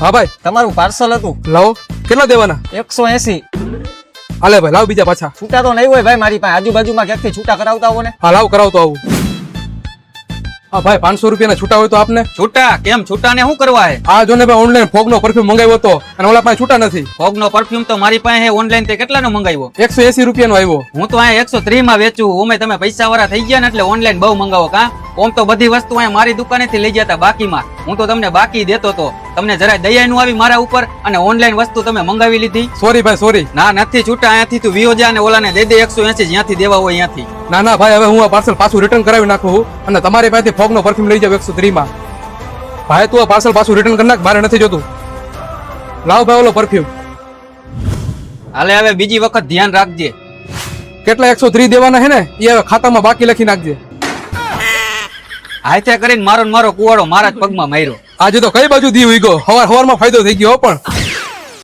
હા ભાઈ તમારું પાર્સલ હતું. લાવો. કેટલા દેવાના? એકસો એસી. હાલે ભાઈ લાવ બીજા પાછા. છૂટા તો નહીં હોય ભાઈ મારી પાસે. આજુબાજુમાં ક્યાંકથી છૂટા કરાવતા હો ને? હા લાવ કરાવતો આવું. હા ભાઈ પાંચસો રૂપિયાના છૂટા હોય તો આપને. છૂટા? કેમ? છૂટા ને શું કરવા હે? આ જો ને ભાઈ ઓનલાઈન ફોગનો પરફ્યુમ મંગાવ્યો હતો અને ઓલા પાસે છૂટા નથી. ફોગનો પરફ્યુમ તો મારી પાસે ઓનલાઈન તે કેટલાનો મંગાવ્યો? એકસો એસી રૂપિયાનો આવ્યો. હું તો અહીંયા એકસો ત્રીસમાં વેચું. ઓમે તમે પૈસા વાળા થઈ ગયા ને એટલે ઓનલાઈન બહુ મંગાવો કા? ઓમ તો બધી વસ્તુ અહીંયા મારી દુકાનેથી લઈ જતા બાકીમાં. હું તો તમને બાકી દેતો તો. તમને જરાય દયા નું આવી મારા ઉપર અને ઓનલાઈન વસ્તુ તમે મંગાવી લીધી? સોરી ભાઈ સોરી ના નથી છૂટા અહીંયાથી તું વિયો જા અને ઓલાને દે દે એકસો એસી જ્યાંથી દેવા હોય ત્યાંથી ના ના ભાઈ હવે હું આ પાર્સલ પાછું રિટર્ન કરાવી નાખું અને તમારી પાસેથી ફોગનો પરફ્યુમ લઈ જાવ એકસો માં ભાઈ તું આ પાર્સલ પાછું રિટર્ન કરી નાખ મારે નથી જોતું. લાવ ભાઈ ઓલો પરફ્યુમ હાલે હવે બીજી વખત ધ્યાન રાખજે. કેટલા એકસો ત્રીસ દેવાના છે ને? એ હવે ખાતામાં બાકી લખી નાખજે. હાથે કરીને મારો મારો કુવાડો મારા જ પગમાં માર્યો. આજે તો કઈ બાજુ દી ઉગો હવાર હવારમાં ફાયદો થઈ ગયો પણ.